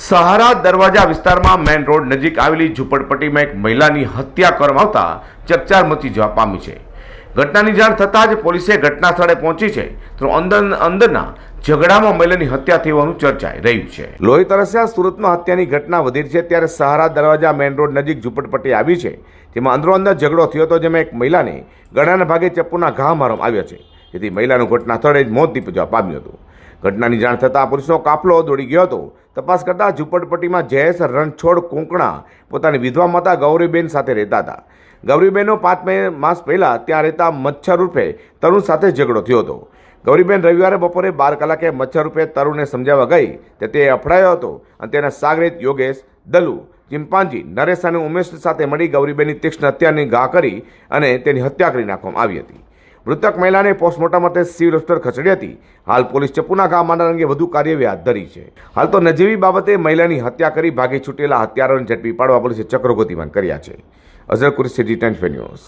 સહારા દરવાજા વિસ્તારમાં main road નજીક આવેલી ઝૂંપડપટ્ટીમાં એક મહિલાની હત્યા કરવામાં આવતા ચકચાર મચી જવા પામી છે. ઘટનાની જાણ થતાં જ પોલીસે ઘટના સ્થળે પહોંચી છે, તો અંદર અંદરના ઝઘડામાં મહિલાની હત્યા થવાનું ચર્ચાઈ રહ્યું છે. લોહી તરસ્યા સુરતમાં હત્યાની ઘટના વધી છે, ત્યારે સહારા દરવાજા મેઇન રોડ નજીક ઝૂંપડપટ્ટી આવી છે, જેમાં અંદરો અંદર ઝઘડો થયો હતો, જેમાં એક મહિલાને ગળાના ભાગે ચપ્પુના ઘા મારવામાં આવ્યા છે. જેથી મહિલાનું ઘટના સ્થળે જ મોત નીપજવા પામ્યું હતું. ઘટનાની જાણ થતાં પોલીસનો કાફલો દોડી ગયો હતો. તપાસ કરતા ઝુંપડપટ્ટીમાં જયેશ રણછોડ, કોંકણા પોતાની વિધવા માતા ગૌરીબેન સાથે રહેતા હતા. ગૌરીબેનનો પાંચ મે, માસ પહેલાં ત્યાં રહેતા મચ્છર રૂપે તરુણ સાથે ઝઘડો થયો હતો. ગૌરીબેન રવિવારે બપોરે બાર કલાકે મચ્છર રૂપે તરુણને સમજાવવા ગઈ તે તે અફડાયો હતો અને તેના સાગરીત યોગેશ, દલુ, ચિંપાંજી, નરેશ અને ઉમેશ સાથે મળી ગૌરીબેનની તીક્ષ્ણ હત્યાની ઘા કરી અને તેની હત્યા કરી નાખવામાં આવી હતી. મૃતક મહિલાને પોસ્ટમોર્ટમ માટે સિવિલ હોસ્પિટલ ખસેડી હતી. હાલ પોલીસ ચપ્પુના ગામ મારનાર અંગે વધુ કાર્યવાહી હાથ ધરી છે. હાલ તો નજીવી બાબતે મહિલાની હત્યા કરી ભાગી છૂટેલા હત્યારાઓને ઝડપી પાડવા પોલીસે ચક્રો ગતિમાન કર્યા છે. Azhar Qureshi, G ten news.